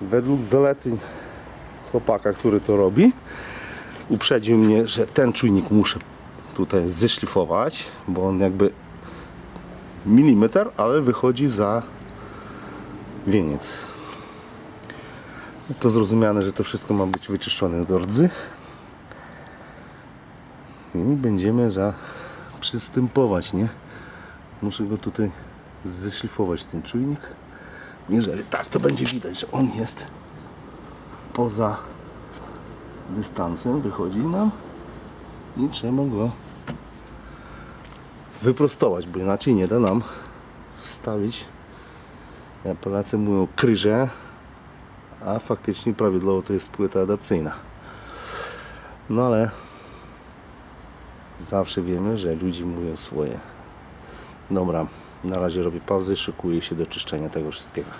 według zaleceń chłopaka, który to robi, uprzedził mnie, że ten czujnik muszę tutaj zeszlifować, bo on jakby milimetr, ale wychodzi za wieniec. To zrozumiane, że to wszystko ma być wyczyszczone z rdzy. I będziemy za przystępować, nie? Muszę go tutaj zeszlifować ten czujnik. Jeżeli tak, to będzie widać, że on jest poza dystansem, wychodzi nam i trzeba go wyprostować, bo inaczej nie da nam wstawić, jak Polacy mówią, kryże, a faktycznie prawidłowo to jest płyta adapcyjna. No ale zawsze wiemy, że ludzi mówią swoje. Dobra, na razie robię pauzę, szykuję się do czyszczenia tego wszystkiego.